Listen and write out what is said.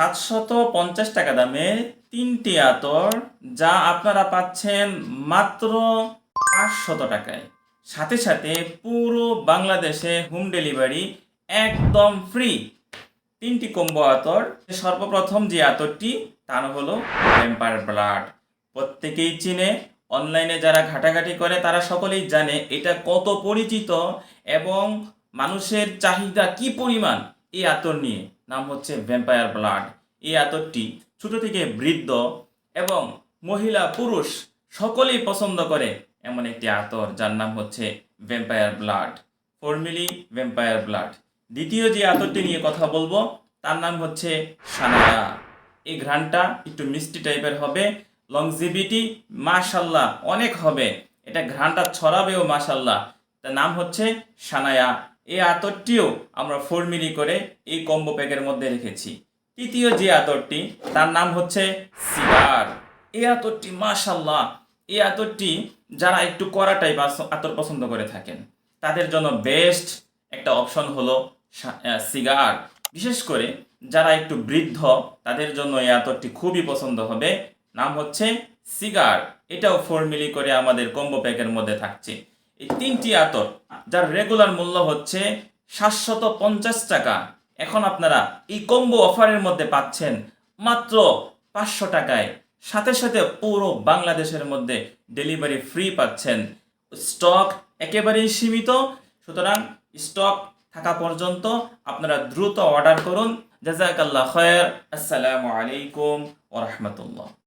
সাতশত পঞ্চাশ টাকা দামে তিনটি আতর, যা আপনারা পাচ্ছেন মাত্র পাঁচশত টাকায়। সাথে সাথে পুরো বাংলাদেশে হোম ডেলিভারি একদম ফ্রি। তিনটি কম্বো আতর। সর্বপ্রথম যে আতরটি, তার হলো ভ্যাম্পায়ার ব্লাড প্রত্যেকেই চিনে, অনলাইনে যারা ঘাটাঘাটি করে, তারা সকলেই জানে এটা কত পরিচিত এবং মানুষের চাহিদা কি পরিমাণ এই আতর নিয়ে। নাম হচ্ছে ভ্যাম্পায়ার ব্লাড এই আতরটি ছোট থেকে বৃদ্ধ এবং মহিলা, পুরুষ সকলেই পছন্দ করে এমন একটি আতর, যার নাম হচ্ছে vampire blood formerly vampire blood দ্বিতীয় যে আতরটি নিয়ে কথা বলব, তার নাম হচ্ছে সানায়া এই ঘ্রাণটা একটু মিষ্টি টাইপের হবে লংজিভিটি মাশাল্লাহ অনেক হবে। এটা ঘ্রাণটা ছড়াবেও মাশাল্লাহ। তার নাম হচ্ছে সানায়া। এই আতরটিও আমরা ফোর মিলি করে এই কম্বো প্যাকের মধ্যে রেখেছি। তৃতীয় যে আতরটি, তার নাম হচ্ছে সিগার। এই আতরটি মাশাল্লাহ এই আতরটি যারা একটু কড়া টাইপ আতর পছন্দ করে থাকেন, তাদের জন্য বেস্ট একটা অপশন হলো সিগার। বিশেষ করে যারা একটু বৃদ্ধ, তাদের জন্য এই আতরটি খুবই পছন্দ হবে। নাম হচ্ছে সিগার। এটাও ফোর মিলি করে আমাদের কম্বো প্যাকের মধ্যে থাকছে। এই তিনটি আতর, যার রেগুলার মূল্য হচ্ছে সাতশত পঞ্চাশ টাকা। এখন আপনারা এই কম্বো অফারের মধ্যে পাচ্ছেন মাত্র পাঁচশো টাকায়। সাথে সাথে পুরো বাংলাদেশের মধ্যে ডেলিভারি ফ্রি পাচ্ছেন। স্টক একেবারেই সীমিত, সুতরাং স্টক থাকা পর্যন্ত আপনারা দ্রুত অর্ডার করুন। জাজাকাল্লাহ খয়ের। আসসালামু আলাইকুম ওরহমতুল্লাহ